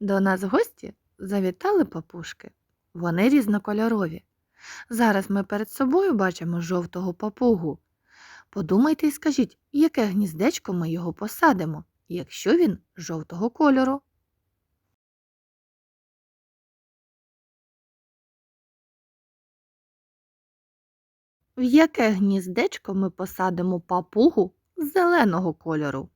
До нас гості завітали папушки. Вони різнокольорові. Зараз ми перед собою бачимо жовтого папугу. Подумайте і скажіть, яке гніздечко ми його посадимо, якщо він жовтого кольору. В яке гніздечко ми посадимо папугу зеленого кольору?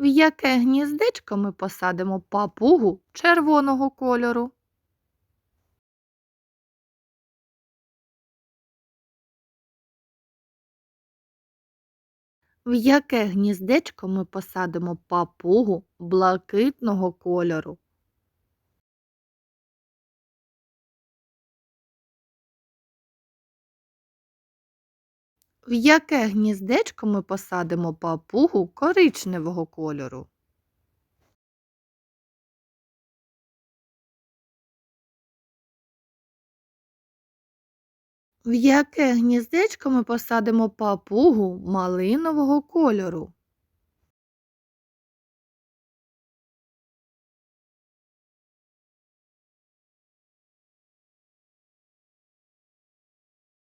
В яке гніздечко ми посадимо папугу червоного кольору? В яке гніздечко ми посадимо папугу блакитного кольору? В яке гніздечко ми посадимо папугу коричневого кольору? В яке гніздечко ми посадимо папугу малинового кольору?